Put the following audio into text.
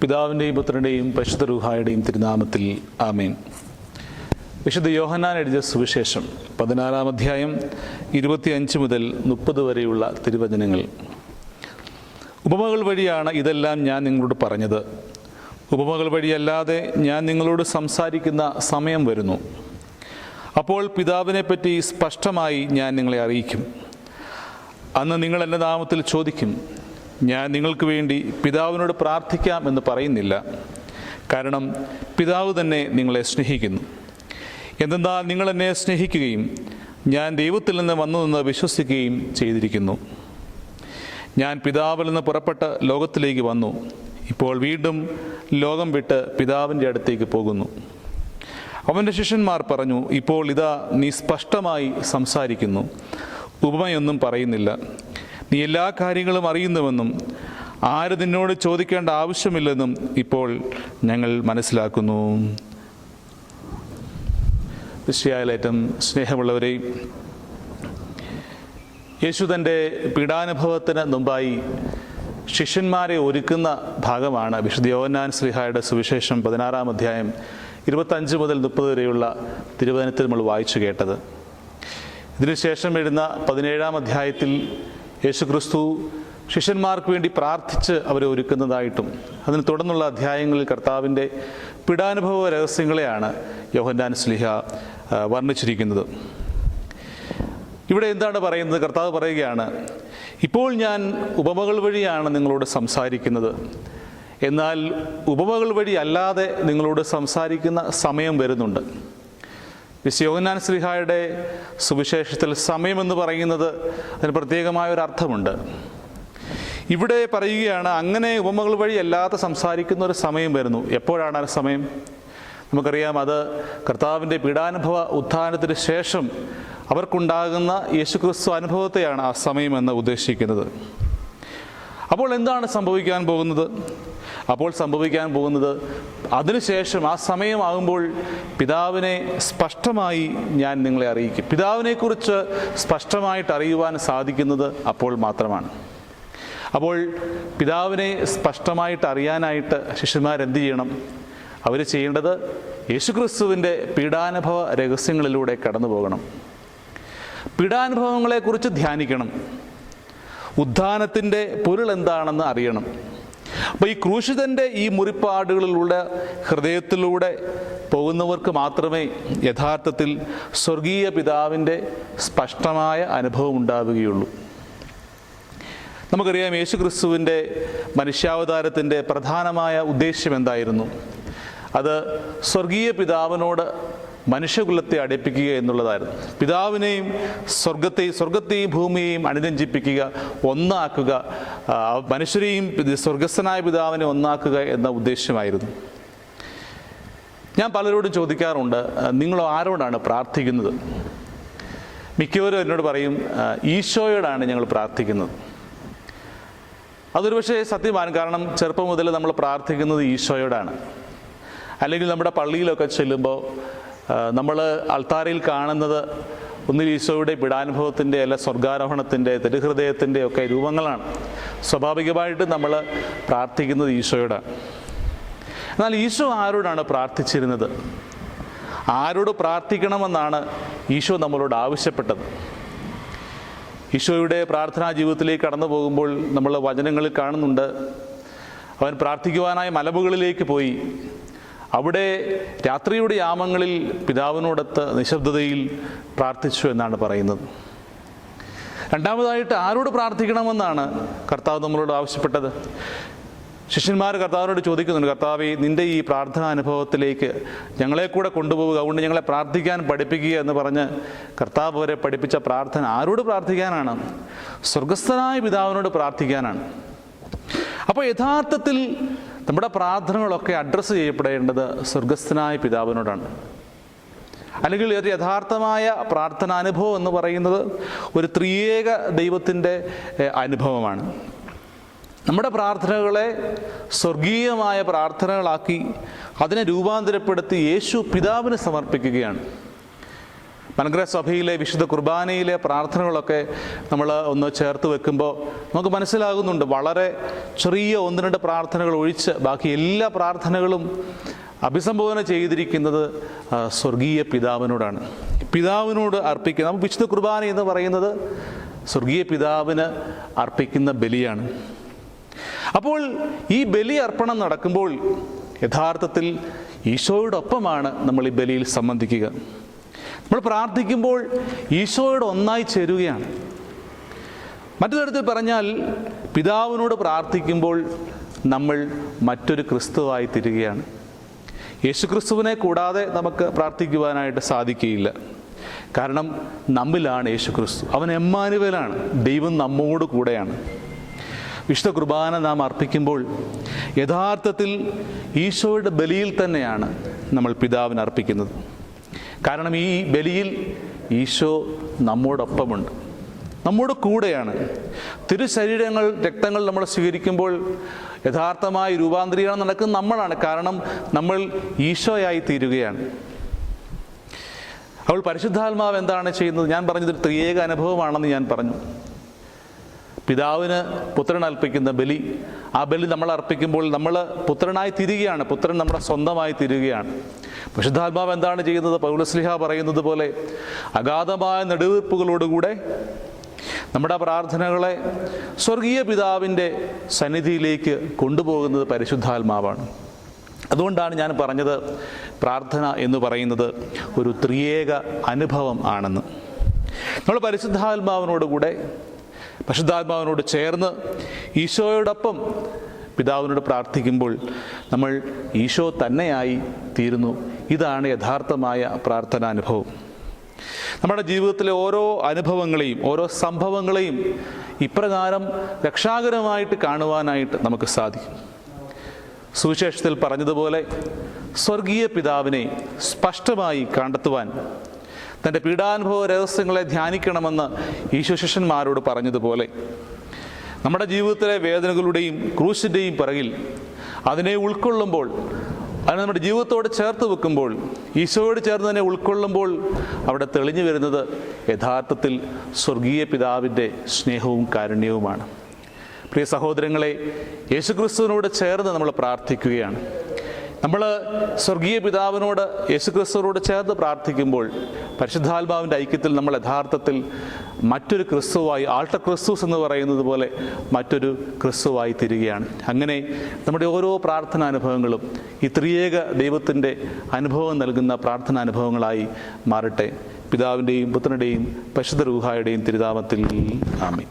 പിതാവിന്റെയും പുത്രന്റെയും പരിശുദ്ധ രൂഹായുടെയും തിരുനാമത്തിൽ ആമീൻ. വിശുദ്ധ യോഹന്നാൻ എഴുതിയ സുവിശേഷം പതിനാലാം അധ്യായം ഇരുപത്തിയഞ്ച് മുതൽ മുപ്പത് വരെയുള്ള തിരുവചനങ്ങൾ. ഉപമകൾ വഴിയാണ് ഇതെല്ലാം ഞാൻ നിങ്ങളോട് പറഞ്ഞത്. ഉപമകൾ വഴിയല്ലാതെ ഞാൻ നിങ്ങളോട് സംസാരിക്കുന്ന സമയം വരുന്നു. അപ്പോൾ പിതാവിനെപ്പറ്റി സ്പഷ്ടമായി ഞാൻ നിങ്ങളെ അറിയിക്കും. അന്ന് നിങ്ങൾ എന്റെ നാമത്തിൽ ചോദിക്കും. ഞാൻ നിങ്ങൾക്ക് വേണ്ടി പിതാവിനോട് പ്രാർത്ഥിക്കാം എന്ന് പറയുന്നില്ല. കാരണം പിതാവ് തന്നെ നിങ്ങളെ സ്നേഹിക്കുന്നു. എന്തെന്നാൽ നിങ്ങൾ എന്നെ സ്നേഹിക്കുകയും ഞാൻ ദൈവത്തിൽ നിന്ന് വന്നു നിന്ന് വിശ്വസിക്കുകയും ചെയ്തിരിക്കുന്നു. ഞാൻ പിതാവിൽ നിന്ന് പുറപ്പെട്ട് ലോകത്തിലേക്ക് വന്നു. ഇപ്പോൾ വീണ്ടും ലോകം വിട്ട് പിതാവിന്റെ അടുത്തേക്ക് പോകുന്നു. അവന്റെ ശിഷ്യന്മാർ പറഞ്ഞു ഇപ്പോൾ ഇതാ നീ സ്പഷ്ടമായി സംസാരിക്കുന്നു. ഉപമയൊന്നും പറയുന്നില്ല. നീ എല്ലാ കാര്യങ്ങളും അറിയുന്നുവെന്നും ആര് നിന്നോട് ചോദിക്കേണ്ട ആവശ്യമില്ലെന്നും ഇപ്പോൾ ഞങ്ങൾ മനസ്സിലാക്കുന്നു. വിഷയാലേറ്റം സ്നേഹമുള്ളവരെ യേശു തന്റെ പീഡാനുഭവത്തിന് മുമ്പായി ശിഷ്യന്മാരെ ഒരുക്കുന്ന ഭാഗമാണ് വിശുദ്ധ യോഹന്നാൻ ശ്രീഹായുടെ സുവിശേഷം പതിനാറാം അധ്യായം ഇരുപത്തഞ്ച് മുതൽ മുപ്പത് വരെയുള്ള തിരുവചനത്തിൽ നമ്മൾ വായിച്ചു കേട്ടത്. ഇതിനുശേഷം എഴുന്ന പതിനേഴാം അധ്യായത്തിൽ യേശുക്രിസ്തു ശിഷ്യന്മാർക്ക് വേണ്ടി പ്രാർത്ഥിച്ച് അവരെ ഒരുക്കുന്നതായിട്ടും അതിന് തുടർന്നുള്ള അധ്യായങ്ങളിൽ കർത്താവിന്റെ പിടാനുഭവ രഹസ്യങ്ങളെയാണ് യോഹന്നാൻ സ്ലിഹ വർണിച്ചിരിക്കുന്നത്. ഇവിടെ എന്താണ് പറയുന്നത്? കർത്താവ് പറയുകയാണ് ഇപ്പോൾ ഞാൻ ഉപമകൾ വഴിയാണ് നിങ്ങളോട് സംസാരിക്കുന്നത്. എന്നാൽ ഉപമകൾ വഴി അല്ലാതെ നിങ്ങളോട് സംസാരിക്കുന്ന സമയം വരുന്നുണ്ട്. വിശ്വനാൻ ശ്രീഹായുടെ സുവിശേഷത്തിൽ സമയമെന്ന് പറയുന്നത് അതിന് പ്രത്യേകമായ ഒരു അർത്ഥമുണ്ട്. ഇവിടെ പറയുകയാണ് അങ്ങനെ ഉപമകൾ വഴി അല്ലാതെ സംസാരിക്കുന്ന ഒരു സമയം വരുന്നു. എപ്പോഴാണ് ആ സമയം? നമുക്കറിയാം അത് കർത്താവിന്റെ പീഡാനുഭവ ഉത്ഥാനത്തിന് ശേഷം അവർക്കുണ്ടാകുന്ന യേശുക്രിസ്തു അനുഭവത്തെയാണ് ആ സമയം എന്ന് ഉദ്ദേശിക്കുന്നത്. അപ്പോൾ എന്താണ് സംഭവിക്കാൻ പോകുന്നത്? അപ്പോൾ സംഭവിക്കാൻ പോകുന്നത് അതിനുശേഷം ആ സമയമാകുമ്പോൾ പിതാവിനെ സ്പഷ്ടമായി ഞാൻ നിങ്ങളെ അറിയിക്കും. പിതാവിനെക്കുറിച്ച് സ്പഷ്ടമായിട്ട് അറിയുവാൻ സാധിക്കുന്നത് അപ്പോൾ മാത്രമാണ്. അപ്പോൾ പിതാവിനെ സ്പഷ്ടമായിട്ട് അറിയാനായിട്ട് ശിഷ്യന്മാരെന്ത് ചെയ്യണം? അവർ ചെയ്യേണ്ടത് യേശുക്രിസ്തുവിന്റെ പീഡാനുഭവ രഹസ്യങ്ങളിലൂടെ കടന്നു പോകണം. പീഡാനുഭവങ്ങളെക്കുറിച്ച് ധ്യാനിക്കണം. ഉദ്ധാനത്തിന്റെ പൊരുൾ എന്താണെന്ന് അറിയണം. അപ്പോൾ ഈ ക്രൂശിതന്റെ ഈ മുറിപ്പാടുകളിലൂടെ ഹൃദയത്തിലൂടെ പോകുന്നവർക്ക് മാത്രമേ യഥാർത്ഥത്തിൽ സ്വർഗീയ പിതാവിന്റെ സ്പഷ്ടമായ അനുഭവം ഉണ്ടാവുകയുള്ളൂ. നമുക്കറിയാം യേശു ക്രിസ്തുവിന്റെ മനുഷ്യാവതാരത്തിന്റെ പ്രധാനമായ ഉദ്ദേശ്യം എന്തായിരുന്നു? അത് സ്വർഗീയ പിതാവിനോട് മനുഷ്യകുലത്തെ അടുപ്പിക്കുക എന്നുള്ളതായിരുന്നു. പിതാവിനെയും സ്വർഗത്തെയും സ്വർഗത്തെയും ഭൂമിയെയും അനുരഞ്ജിപ്പിക്കുക ഒന്നാക്കുക മനുഷ്യരെയും സ്വർഗസ്ഥനായ പിതാവിനെ ഒന്നാക്കുക എന്ന ഉദ്ദേശ്യമായിരുന്നു ഞാൻ പലരോടും ചോദിക്കാറുണ്ട് നിങ്ങൾ ആരോടാണ് പ്രാർത്ഥിക്കുന്നത്? മിക്കവരും എന്നോട് പറയും ഈശോയോടാണ് ഞങ്ങൾ പ്രാർത്ഥിക്കുന്നത്. അതൊരു പക്ഷേ സത്യമാണ് കാരണം ചെറുപ്പം മുതൽ നമ്മൾ പ്രാർത്ഥിക്കുന്നത് ഈശോയോടാണ്. അല്ലെങ്കിൽ നമ്മുടെ പള്ളിയിലൊക്കെ ചെല്ലുമ്പോൾ നമ്മൾ അൾത്താരയിൽ കാണുന്നത് ഒന്നിൽ ഈശോയുടെ പിടാനുഭവത്തിന്റെ അല്ല സ്വർഗാരോഹണത്തിന്റെ തിരുഹൃദയത്തിന്റെ ഒക്കെ രൂപങ്ങളാണ്. സ്വാഭാവികമായിട്ട് നമ്മൾ പ്രാർത്ഥിക്കുന്നത് ഈശോയോടാണ് എന്നാൽ ഈശോ ആരോടാണ് പ്രാർത്ഥിച്ചിരുന്നത്? ആരോട് പ്രാർത്ഥിക്കണമെന്നാണ് ഈശോ നമ്മളോട് ആവശ്യപ്പെട്ടത്. ഈശോയുടെ പ്രാർത്ഥനാ ജീവിതത്തിലേക്ക് കടന്നു പോകുമ്പോൾ നമ്മൾ വചനങ്ങളിൽ കാണുന്നുണ്ട്. അവൻ പ്രാർത്ഥിക്കുവാനായി മലമുകളിലേക്ക് പോയി. അവിടെ രാത്രിയുടെ യാമങ്ങളിൽ പിതാവിനോടൊത്ത് നിശബ്ദതയിൽ പ്രാർത്ഥിച്ചു എന്നാണ് പറയുന്നത്. രണ്ടാമതായിട്ട് ആരോട് പ്രാർത്ഥിക്കണമെന്നാണ് കർത്താവ് നമ്മളോട് ആവശ്യപ്പെട്ടത്? ശിഷ്യന്മാർ കർത്താവിനോട് ചോദിക്കുന്നുണ്ട് കർത്താവ് നിന്റെ ഈ പ്രാർത്ഥനാ അനുഭവത്തിലേക്ക് ഞങ്ങളെ കൂടെ കൊണ്ടുപോവുക അതുകൊണ്ട് ഞങ്ങളെ പ്രാർത്ഥിക്കാൻ പഠിപ്പിക്കുക എന്ന് പറഞ്ഞ് കർത്താവ് വരെ പഠിപ്പിച്ച പ്രാർത്ഥന ആരോട് പ്രാർത്ഥിക്കാനാണ്? സ്വർഗസ്ഥനായ പിതാവിനോട് പ്രാർത്ഥിക്കാനാണ്. അപ്പോൾ യഥാർത്ഥത്തിൽ നമ്മുടെ പ്രാർത്ഥനകളൊക്കെ അഡ്രസ്സ് ചെയ്യപ്പെടേണ്ടത് സ്വർഗസ്ഥനായ പിതാവിനോടാണ്. അല്ലെങ്കിൽ ഒരു യഥാർത്ഥമായ പ്രാർത്ഥനാനുഭവം എന്ന് പറയുന്നത് ഒരു ത്രിയേക ദൈവത്തിന്റെ അനുഭവമാണ്. നമ്മുടെ പ്രാർത്ഥനകളെ സ്വർഗീയമായ പ്രാർത്ഥനകളാക്കി അതിനെ രൂപാന്തരപ്പെടുത്തി യേശു പിതാവിന് സമർപ്പിക്കുകയാണ്. മലങ്കര സഭയിലെ വിശുദ്ധ കുർബാനയിലെ പ്രാർത്ഥനകളൊക്കെ നമ്മൾ ഒന്ന് ചേർത്ത് വെക്കുമ്പോൾ നമുക്ക് മനസ്സിലാകുന്നുണ്ട് വളരെ ചെറിയ ഒന്ന് രണ്ട് പ്രാർത്ഥനകൾ ഒഴിച്ച് ബാക്കി എല്ലാ പ്രാർത്ഥനകളും അഭിസംബോധന ചെയ്തിരിക്കുന്നത് സ്വർഗീയ പിതാവിനോടാണ്. പിതാവിനോട് അർപ്പിക്കുന്ന വിശുദ്ധ കുർബാന എന്ന് പറയുന്നത് സ്വർഗീയ പിതാവിന് അർപ്പിക്കുന്ന ബലിയാണ്. അപ്പോൾ ഈ ബലി അർപ്പണം നടക്കുമ്പോൾ യഥാർത്ഥത്തിൽ ഈശോയോടൊപ്പമാണ് നമ്മൾ ഈ ബലിയിൽ സംബന്ധിക്കുക. നമ്മൾ പ്രാർത്ഥിക്കുമ്പോൾ ഈശോയോട് ഒന്നായി ചേരുകയാണ്. മറ്റു തരത്തിൽ പറഞ്ഞാൽ പിതാവിനോട് പ്രാർത്ഥിക്കുമ്പോൾ നമ്മൾ മറ്റൊരു ക്രിസ്തുവായി തീരുകയാണ്. യേശുക്രിസ്തുവിനെ കൂടാതെ നമുക്ക് പ്രാർത്ഥിക്കുവാനായിട്ട് സാധിക്കുകയില്ല. കാരണം നമ്മിലാണ് യേശുക്രിസ്തു. അവൻ എമ്മാനുവലാണ്. ദൈവം നമ്മോട് കൂടെയാണ്. വിശുദ്ധ കുർബാന നാം അർപ്പിക്കുമ്പോൾ യഥാർത്ഥത്തിൽ ഈശോയുടെ ബലിയിൽ തന്നെയാണ് നമ്മൾ പിതാവിന് അർപ്പിക്കുന്നത്. കാരണം ഈ ബലിയിൽ ഈശോ നമ്മോടൊപ്പമുണ്ട്. നമ്മുടെ കൂടെയാണ്. തിരുശരീരങ്ങൾ രക്തങ്ങൾ നമ്മൾ സ്വീകരിക്കുമ്പോൾ യഥാർത്ഥമായി രൂപാന്തരീകരണം നടക്കുന്നത് നമ്മളാണ്. കാരണം നമ്മൾ ഈശോയായി തീരുകയാണ്. അവൾ പരിശുദ്ധാത്മാവ് എന്താണ് ചെയ്യുന്നത്? ഞാൻ പറഞ്ഞത് ത്രിയേക അനുഭവമാണെന്ന് ഞാൻ പറഞ്ഞു. പിതാവിന് പുത്രൻ അർപ്പിക്കുന്ന ബലി. ആ ബലി നമ്മൾ അർപ്പിക്കുമ്പോൾ നമ്മൾ പുത്രനായി തിരികെയാണ്. പുത്രൻ നമ്മുടെ സ്വന്തമായി തിരികെയാണ്. പരിശുദ്ധാത്മാവ് എന്താണ് ചെയ്യുന്നത്? പൗലസ്ലിഹ പറയുന്നത് പോലെ അഗാധമായ നെടുവീർപ്പുകളോടുകൂടെ നമ്മുടെ പ്രാർത്ഥനകളെ സ്വർഗീയ പിതാവിന്റെ സന്നിധിയിലേക്ക് കൊണ്ടുപോകുന്നത് പരിശുദ്ധാത്മാവാണ്. അതുകൊണ്ടാണ് ഞാൻ പറഞ്ഞത് പ്രാർത്ഥന എന്ന് പറയുന്നത് ഒരു ത്രിയേക അനുഭവം ആണെന്ന്. നമ്മൾ പരിശുദ്ധാത്മാവിനോടുകൂടെ പരിശുദ്ധാത്മാവിനോട് ചേർന്ന് ഈശോയോടൊപ്പം പിതാവിനോട് പ്രാർത്ഥിക്കുമ്പോൾ നമ്മൾ ഈശോ തന്നെയായി തീരുന്നു. ഇതാണ് യഥാർത്ഥമായ പ്രാർത്ഥനാനുഭവം നമ്മുടെ ജീവിതത്തിലെ ഓരോ അനുഭവങ്ങളെയും ഓരോ സംഭവങ്ങളെയും ഇപ്രകാരം രക്ഷാകരമായിട്ട് കാണുവാനായിട്ട് നമുക്ക് സാധിക്കും. സുവിശേഷത്തിൽ പറഞ്ഞതുപോലെ സ്വർഗീയ പിതാവിനെ സ്പഷ്ടമായി കണ്ടെത്തുവാൻ തന്റെ പീഡാനുഭവ രഹസ്യങ്ങളെ ധ്യാനിക്കണമെന്ന് ഈശോ ശിഷ്യന്മാരോട് പറഞ്ഞതുപോലെ നമ്മുടെ ജീവിതത്തിലെ വേദനകളുടെയും ക്രൂശിന്റെയും പിറകിൽ അതിനെ ഉൾക്കൊള്ളുമ്പോൾ അതിനെ നമ്മുടെ ജീവിതത്തോട് ചേർത്ത് വെക്കുമ്പോൾ ഈശോയോട് ചേർന്ന് തന്നെ ഉൾക്കൊള്ളുമ്പോൾ അവിടെ തെളിഞ്ഞു വരുന്നത് യഥാർത്ഥത്തിൽ സ്വർഗീയ പിതാവിന്റെ സ്നേഹവും കാരുണ്യവുമാണ്. പ്രിയ സഹോദരങ്ങളെ യേശുക്രിസ്തുവിനോട് ചേർന്ന് നമ്മൾ പ്രാർത്ഥിക്കുകയാണ്. നമ്മൾ സ്വർഗീയ പിതാവിനോട് യേശുക്രിസ്തുവിനോട് ചേർത്ത് പ്രാർത്ഥിക്കുമ്പോൾ പരിശുദ്ധാത്മാവിന്റെ ഐക്യത്തിൽ നമ്മൾ യഥാർത്ഥത്തിൽ മറ്റൊരു ക്രിസ്തുവായി ആൾട്ട ക്രിസ്തുസ് എന്ന് പറയുന്നത് പോലെ മറ്റൊരു ക്രിസ്തുവായി തീരുകയാണ്. അങ്ങനെ നമ്മുടെ ഓരോ പ്രാർത്ഥനാനുഭവങ്ങളും ഈ ത്രിയേക ദൈവത്തിന്റെ അനുഭവം നൽകുന്ന പ്രാർത്ഥനാനുഭവങ്ങളായി മാറട്ടെ. പിതാവിന്റെയും പുത്രനുടെയും പരിശുദ്ധ രൂഹായുടെയും തിരുതാമത്തിൽ ആമി